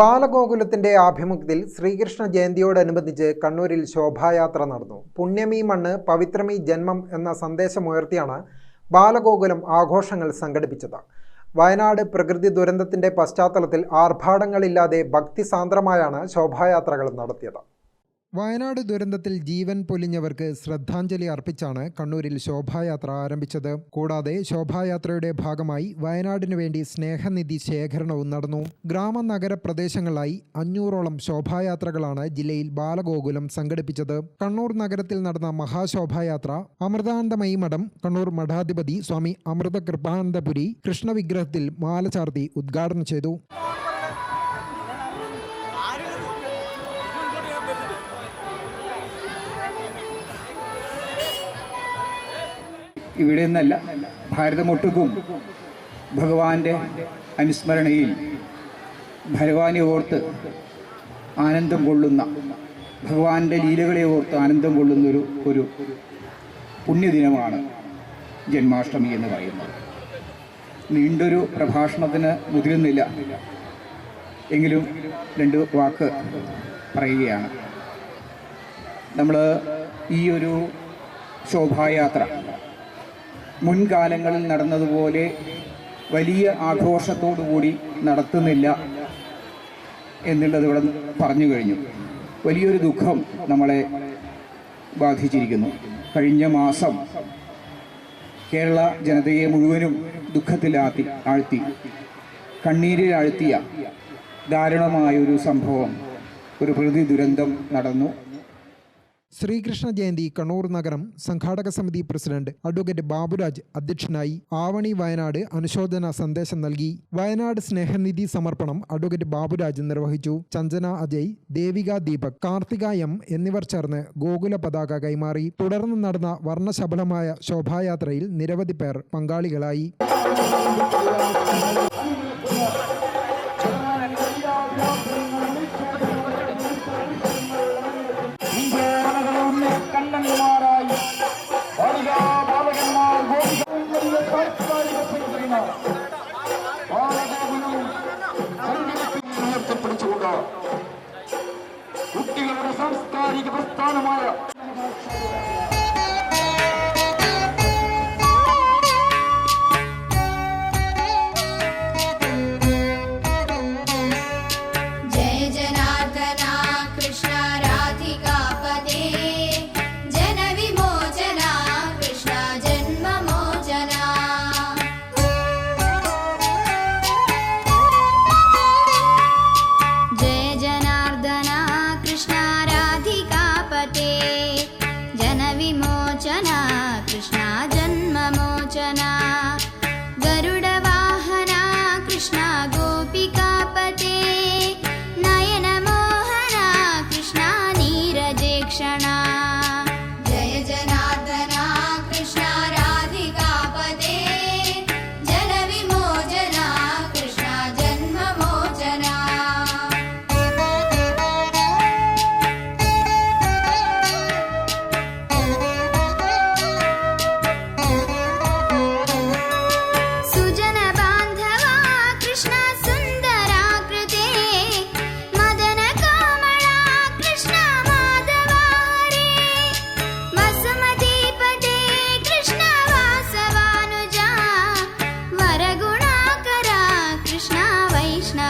ബാലഗോകുലത്തിന്റെ ആഭിമുഖ്യത്തിൽ ശ്രീകൃഷ്ണ ജയന്തിയോടനുബന്ധിച്ച് കണ്ണൂരിൽ ശോഭായാത്ര നടന്നു. പുണ്യമീ മണ്ണ് പവിത്രമീ ജന്മം എന്ന സന്ദേശമുയർത്തിയാണ് ബാലഗോകുലം ആഘോഷങ്ങൾ സംഘടിപ്പിച്ചത്. വയനാട് പ്രകൃതി ദുരന്തത്തിന്റെ പശ്ചാത്തലത്തിൽ ആർഭാടങ്ങളില്ലാതെ ഭക്തിസാന്ദ്രമായാണ് ശോഭായാത്രകൾ നടത്തിയത്. വയനാട് ദുരന്തത്തിൽ ജീവൻ പൊലിഞ്ഞവർക്ക് ശ്രദ്ധാഞ്ജലി അർപ്പിച്ചാണ് കണ്ണൂരിൽ ശോഭായാത്ര ആരംഭിച്ചത്. കൂടാതെ ശോഭായാത്രയുടെ ഭാഗമായി വയനാടിനു വേണ്ടി സ്നേഹനിധി ശേഖരണവും നടന്നു. ഗ്രാമ നഗര പ്രദേശങ്ങളിലായി അഞ്ഞൂറോളം ശോഭായാത്രകളാണ് ജില്ലയിൽ ബാലഗോകുലം സംഘടിപ്പിച്ചത്. കണ്ണൂർ നഗരത്തിൽ നടന്ന മഹാശോഭായാത്ര അമൃതാനന്ദമയി മഠം കണ്ണൂർ മഠാധിപതി സ്വാമി അമൃത കൃപാനന്ദപുരി കൃഷ്ണവിഗ്രഹത്തിൽ മാല ചാർത്തി ഉദ്ഘാടനം ചെയ്തു. ഇവിടെ നിന്നല്ല ഭാരതമൊട്ടുക്കും ഭഗവാന്റെ അനുസ്മരണയിൽ ഭഗവാനെ ഓർത്ത് ആനന്ദം കൊള്ളുന്ന ഭഗവാന്റെ ലീലകളെ ഓർത്ത് ആനന്ദം കൊള്ളുന്നൊരു ഒരു പുണ്യദിനമാണ് ജന്മാഷ്ടമി എന്ന് പറയുന്നത്. നീണ്ടൊരു പ്രഭാഷണത്തിന് മുതിരുന്നില്ല. എങ്കിലും രണ്ട് വാക്ക് പറയുകയാണ്. നമ്മൾ ഈ ഒരു ശോഭായാത്ര മുൻകാലങ്ങളിൽ നടന്നതുപോലെ വലിയ ആഘോഷത്തോടുകൂടി നടത്തുന്നില്ല എന്നുള്ളത് ഇവിടെ പറഞ്ഞു കഴിഞ്ഞു. വലിയൊരു ദുഃഖം നമ്മളെ ബാധിച്ചിരിക്കുന്നു. കഴിഞ്ഞ മാസം കേരള ജനതയെ മുഴുവനും ദുഃഖത്തിലാത്തി ആഴ്ത്തി. കണ്ണീരിൽ ആഴ്ത്തിയ ദാരുണമായൊരു സംഭവം. ഒരു പ്രകൃതി ദുരന്തം നടന്നു. ശ്രീകൃഷ്ണ ജയന്തി കണ്ണൂർ നഗരം സംഘാടക സമിതി പ്രസിഡന്റ് അഡ്വക്കേറ്റ് ബാബുരാജ് അധ്യക്ഷനായി ആവണി വയനാട് അനുശോചന സന്ദേശം നൽകി. വയനാട് സ്നേഹനിധി സമർപ്പണം അഡ്വക്കേറ്റ് ബാബുരാജ് നിർവഹിച്ചു. ചഞ്ചന അജയ് ദേവിക ദീപക് കാർത്തിക എം എന്നിവർ ചേർന്ന് ഗോകുല പതാക കൈമാറി. തുടർന്ന് നടന്ന വർണശബലമായ ശോഭായാത്രയിൽ നിരവധി പേർ പങ്കാളികളായി. സാംസ്കാരിക പ്രസ്ഥാനമായ जना कृष्णा ज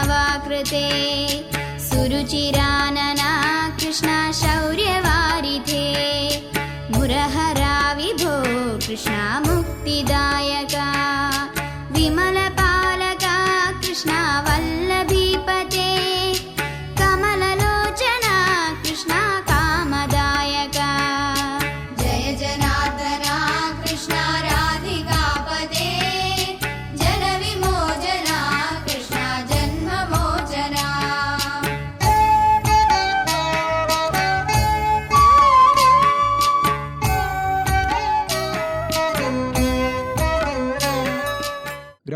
वा सुरुचिरानना कृष्णशौर्यवारिधे मुरहरा विभो कृष्णा मुक्तिदायका विमल